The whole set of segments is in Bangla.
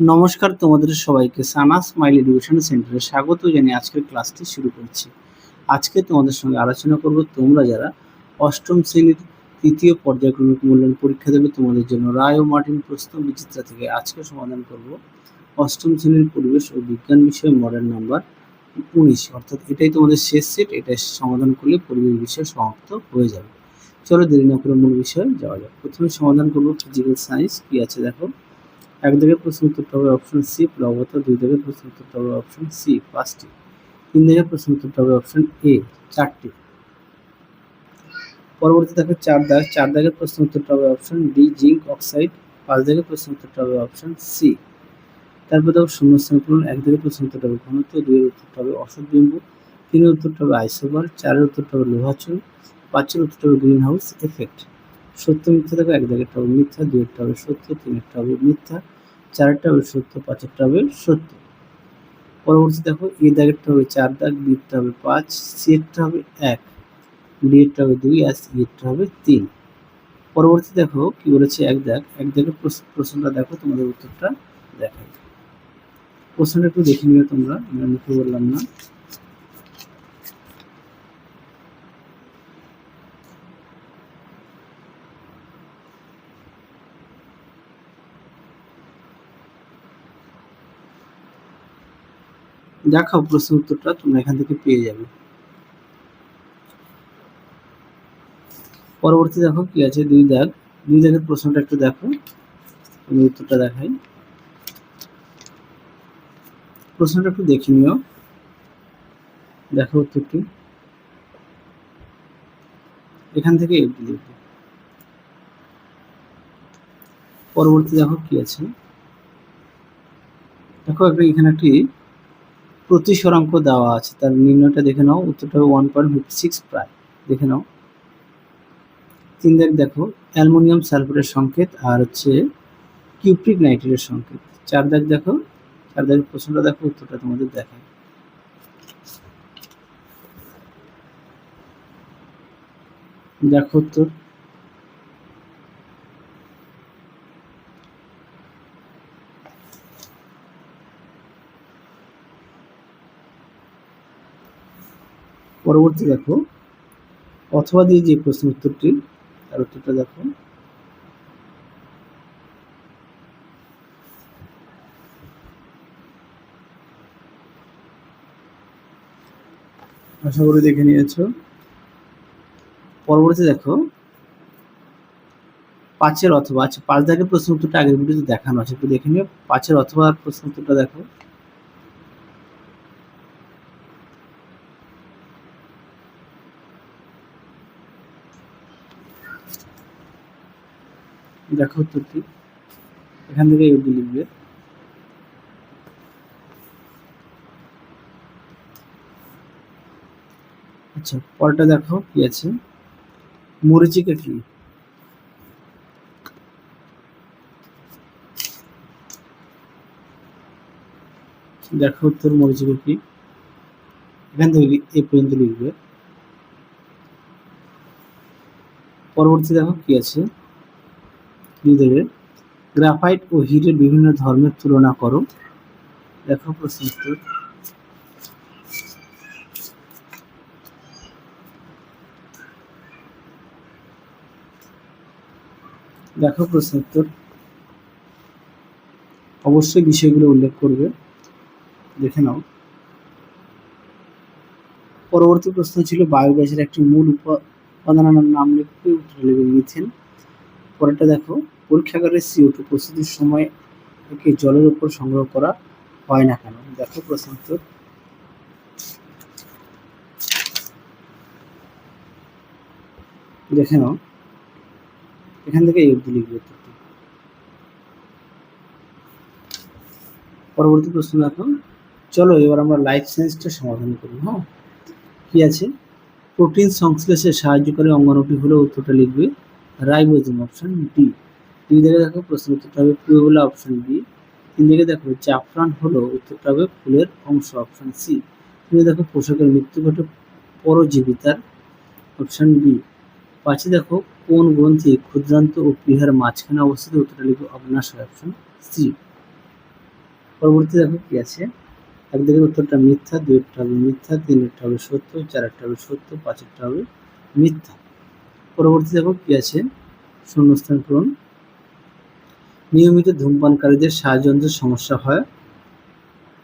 নমস্কার তোমাদের সবাইকে সানা স্মাইল এডুকেশন সেন্টারে স্বাগত জানিয়ে আজকের ক্লাসটি শুরু করছি। আজকে তোমাদের সঙ্গে আলোচনা করব তোমরা যারা অষ্টম শ্রেণির তৃতীয় পর্যায়ক্রমিক মূল্যায়ন পরীক্ষা দেবে, তোমাদের জন্য রায় ও মার্টিন প্রশ্ন বিচিত্রা থেকে আজকে সমাধান করব। অষ্টম শ্রেণির পরিবেশ ও বিজ্ঞান বিষয়ে মডেল নাম্বার উনিশ। অর্থাৎ এটাই তোমাদের শেষ সেট এটা সমাধান করলে পরিবেশ বিষয় সমাপ্ত হয়ে যাবে। চলো দেরি না করে মূল বিষয়ে যাওয়া যাক। প্রথমে সমাধান করব ফিজিক্যাল সায়েন্স কি আছে দেখো? এক দিকের প্রশ্ন উত্তরটা হবে অপশন সি প্লবতা দুই দিকের প্রশ্ন উত্তরটা হবে অপশন সি পাঁচটি তিন দিকের প্রশ্ন উত্তরটা হবে অপশন এ চারটি পরবর্তী দেখো চার দাগ চার দাগের প্রশ্ন উত্তরটা হবে অপশন ডি জিঙ্ক অক্সাইড পাঁচ দিকের প্রশ্ন উত্তরটা হবে অপশন সি তারপর দেখো শূন্যস্থান পূরণ এক দিকের প্রশ্ন উত্তরটা হবে ঘনত্ব দুইয়ের উত্তরটা হবে অসৎ বিন্দু তিনের উত্তরটা হবে আইসোবার চারের উত্তরটা হবে লোহাচুল পাঁচের উত্তরটা হবে গ্রিন হাউস এফেক্ট সত্য মিথ্যা দেখো এক দাগেরটা হবে মিথ্যা দুইয়েরটা হবে সত্য তিন তিনেরটা হবে মিথ্যা চারেরটা হবে সত্য পাঁচেরটা হবে সত্য। পরবর্তী দেখো, এ দাগেরটা হবে চার দাগ বিটা হবে পাঁচ সি এরটা হবে এক ডি হবে দুই আর সি হবে তিন। পরবর্তী দেখো, কি বলেছে এক দাগ? এক দাগের প্রশ্নটা দেখো, তোমাদের উত্তরটা দেখাই। প্রশ্নটা একটু দেখে নিও তোমরা মুখে বললাম না। দেখাও প্রশ্ন উত্তরটা, তোমরা এখান থেকে পেয়ে যাবে। পরবর্তী দেখো কি আছে, দুই দাগ। দুই দাগের প্রশ্নটা একটু দেখো, আমি উত্তরটা দেখাই। প্রশ্নটা একটু দেখে নিও। দেখো উত্তরটি। এখান থেকে পরবর্তী দেখো কি আছে। দেখো এখানে একটি প্রতিসরাঙ্ক দেওয়া আছে। তার নির্ণয়টা দেখে নাও, উত্তরটা ওয়ান পয়েন্ট ফিফটি সিক্স প্রায় দেখে নাও। তিন দেখ, দেখো, অ্যালমোনিয়াম সালফারের সংকেত আর হচ্ছে কিউপ্রিক নাইট্রেটের সংকেত। চার দেখ, দেখো, চার দেখ, প্রশ্নটা দেখো, উত্তরটা তোমাদের দেখায় দেখো উত্তর। পরবর্তী দেখো, অথবা দিয়ে যে প্রশ্ন উত্তরটি, তার উত্তরটা দেখো। আশা করি দেখে নিয়েছো। পরবর্তী দেখো, পাঁচের অথবা আচ্ছা পাঁচ দাগের প্রশ্ন উত্তরটা আগের ভিডিওতে দেখানো আছে একটু দেখে নিও পাঁচের অথবা প্রশ্ন উত্তরটা দেখো। দেখো উত্তরটি। এখান থেকে এগুলি লিখবে। আচ্ছা পরটা দেখো কি আছে। মরিচিকা কি? দেখো উত্তর মরিচিকা কি? এখান থেকে এই পর্যন্ত লিখবে। পরবর্তী দেখো কি আছে। নিজেদের গ্রাফাইট ও হিরের বিভিন্ন ধর্মের তুলনা করো। দেখো প্রশ্ন দেখো প্রশ্ন উত্তর অবশ্যই বিষয়গুলো উল্লেখ করবে। দেখে নাও। পরবর্তী প্রশ্ন ছিল, বায়োগ্যাসের একটি মূল উপাদানের নাম লিখবে উত্তরে লিখবে মিথেন। পরেরটা দেখো, পরীক্ষাগারে সিও টু প্রস্তুতির সময় একে জলের উপর সংগ্রহ করা হয় না কেন? দেখো প্রশ্ন উত্তর দেখে নাও। এখান থেকে এই লিখবে পরবর্তী প্রশ্ন দেখো। চলো এবার আমরা লাইফ সায়েন্সটা সমাধান করি হ্যাঁ? কি আছে? প্রোটিন সংশ্লেষে সাহায্যকারী অঙ্গনটি হলে উত্তরটা লিখবে রাইবোজোম অপশন ডি দুই দিকে দেখো প্রশ্ন উত্তরটা হবে পিওলা অপশন বি তিন দিকে দেখো জাফরান হলো উত্তরটা হবে ফুলের অংশ অপশন সি তুমি দেখো পোশাকের মৃত্যু ঘটে পরজীবিতার অপশন বি পাঁচে দেখো কোন গ্রন্থি ক্ষুদ্রান্ত ও প্লীহার মাঝখানে অবস্থিত উত্তরটা লিখো অগ্নাশয় অপশন সি পরবর্তী দেখো কি আছে? একদিকের উত্তরটা মিথ্যা দুইটা হবে মিথ্যা, তিন তিনেরটা হবে সত্য, চার চারেরটা হবে সত্য, পাঁচ পাঁচেরটা হবে মিথ্যা। পরবর্তী দেখো কি আছে? শূন্যস্থান পূরণ। নিয়মিত ধূমপানকারীদের শ্বাসযন্ত্রের সমস্যা হয়।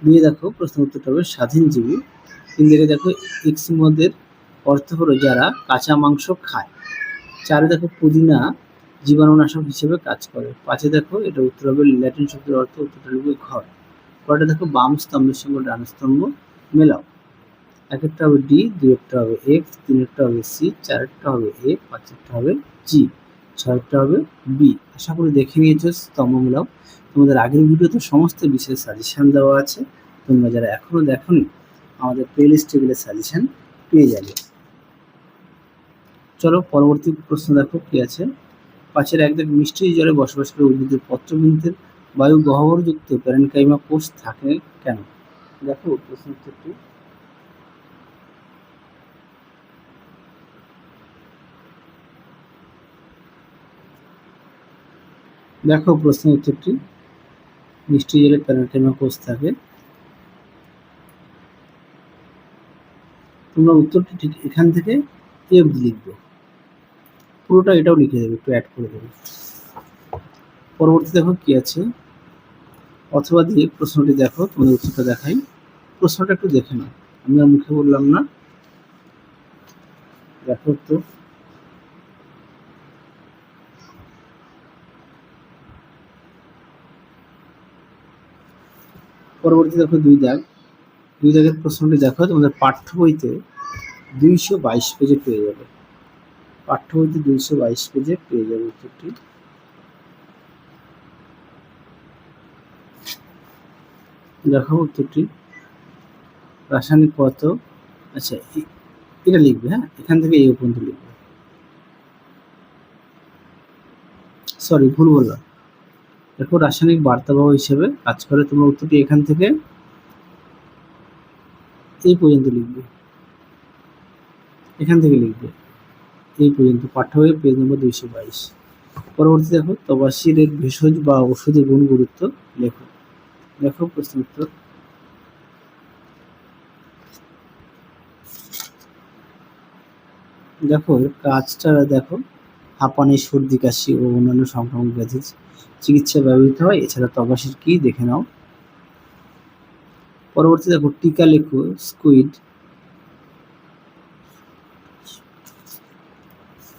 দুই দেখো প্রশ্ন উত্তরটা হবে স্বাধীনজীবী। দিকে দেখো এক্সিমদের অর্থ হলো যারা কাঁচা মাংস খায়। চারে দেখো পুদিনা জীবাণুনাশক হিসেবে কাজ করে। পাঁচে দেখো এটা উত্তর হবে ল্যাটিন শব্দের অর্থ উত্তরটা হবে ঘর। পরেটা দেখো বাম স্তম্ভের সঙ্গে ডান স্তম্ভ মেলাও। একটা হবে ডি দুই একটা হবে তিন একটা হবে সি চারেরটা হবে এ পাঁচেরটা হবে জি ছয়েরটা হবে বি আশা করি দেখে নিয়েছো, স্তম্ভ মেলাও। তোমাদের আগের ভিডিওতে সমস্ত বিষয়ের সাজেশন দেওয়া আছে। তোমরা যারা এখনও দেখোনি, আমাদের প্লেলিস্ট টেবিলের সাজেশন পেয়ে যাবে। চলো, পরবর্তী প্রশ্ন দেখো, কি আছে? পাঁচের এক দেখ মিষ্টি জলে বসবাস করে উদ্ভিদের পত্রবৃন্তের বায়ু গহ্বরযুক্ত প্যারেনকাইমা কোষ থাকে কেন? দেখো প্রশ্ন উত্তরটি দেখো প্রশ্ন উত্তরটি। মিষ্টি জলে প্যারেনকাইমা কোষ থাকে তোমরা উত্তরটি ঠিক এখান থেকে এ অবধি লিখবে। পুরোটা এটাও লিখে দেবে, একটু অ্যাড করে দেবে। পরবর্তী দেখো কি আছে। অথবা দিয়ে প্রশ্নটি দেখো, তোমাদের উত্তরটা দেখাই। প্রশ্নটা একটু দেখে নাও। আমি আর মুখে বললাম না। দেখো তো। পরবর্তী দেখো দুই দাগ। দুই দাগের প্রশ্নটি দেখো, তোমাদের পাঠ্য বইতে দুইশো বাইশ পেজে পেয়ে যাবে। পাঠ্য বইতে দুইশো বাইশ পেজে পেয়ে যাবে উত্তরটি। দেখো উত্তরটি। রাসায়নিক পদার্থ আচ্ছা এটা লিখবে হ্যাঁ? এখান থেকে এই পর্যন্ত লিখবে। সরি ভুল বললাম। দেখো রাসায়নিক বার্তাবাহ হিসেবে কাজ করে। তোমরা উত্তরটি এখান থেকে এই পর্যন্ত লিখবে। এখান থেকে লিখবে। এই পর্যন্ত পাঠ্য বইয়ে পেজ নম্বর দুইশো বাইশ। পরবর্তী দেখো তবাশির এর ভেষজ বা ঔষধি গুণ গুরুত্ব লেখো। দেখো প্রশ্ন উত্তর। দেখো কাজটা দেখো। হাঁপানি, সর্দি, কাশি ও অন্যান্য সংক্রামক ব্যাধি চিকিৎসা ব্যবহৃত হয়। এছাড়া তবাশির কি দেখে নাও। পরবর্তী দেখো, টিকা লেখো, স্কুইড।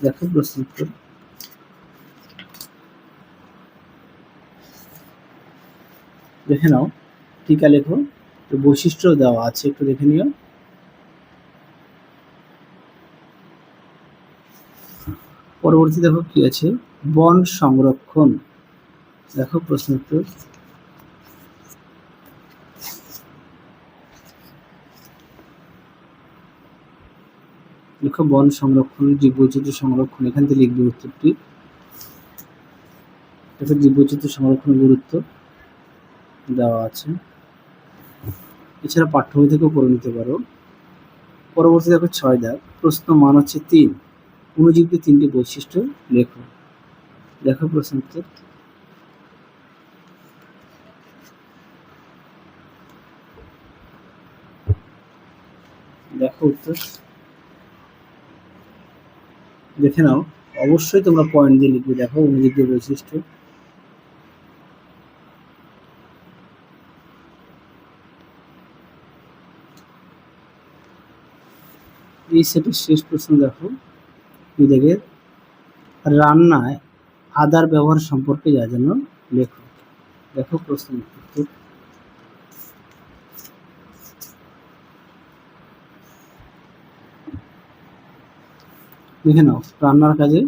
দেখো প্রশ্ন দেখে নাও, টিকা লেখো। তো বৈশিষ্ট্য দেওয়া আছে, একটু দেখে নিও। পরবর্তী দেখো কি আছে? বন সংরক্ষণ। দেখো প্রশ্ন উত্তর দেখো বন সংরক্ষণ, জীববৈচিত্র্য সংরক্ষণ, এখান থেকে লিখবে উত্তরটি। দেখো জীববৈচিত্র্য সংরক্ষণের গুরুত্ব দেওয়া আছে। এছাড়া পাঠ্য বই থেকেও পড়ে নিতে পারো। পরবর্তী দেখো ছয় দাগ। প্রশ্ন মান হচ্ছে তিন। অণুজীবদের তিনটি বৈশিষ্ট্য লেখো। দেখো প্রশ্ন উত্তর দেখো উত্তর। দেখে নাও, অবশ্যই তোমরা পয়েন্ট দিয়ে লিখবে, দেখো অণুজীবদের বৈশিষ্ট্য। এই সেটের শেষ প্রশ্ন দেখো। বিদেগের রান্নায় আদার ব্যবহার সম্পর্কে যা যেন লেখো। দেখো প্রশ্ন দেখে নাও, রান্নার কাজে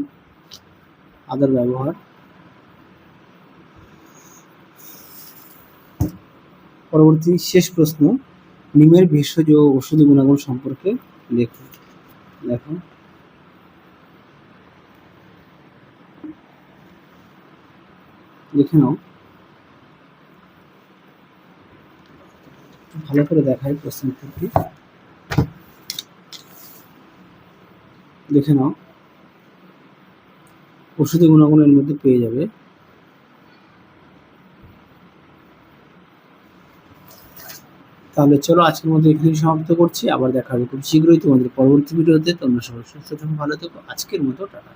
আদার ব্যবহার। পরবর্তী শেষ প্রশ্ন, নিমের ভেষজ ও ওষুধি গুণাগুণ সম্পর্কে লেখো। দেখো। লিখে নাও। ভালো করে দেখাই প্রশ্ন উত্তরটি দেখে নাও। ওষুধি গুণাগুণের মধ্যে পেয়ে যাবে। তাহলে চলো আজকের মতো এখানে সমাপ্ত করছি। আবার দেখা হবে খুব শীঘ্রই তোমাদের পরবর্তী ভিডিওতে। তোমরা সবাই সুস্থ থাকো, ভালো থেকো। আজকের মতো টাটা।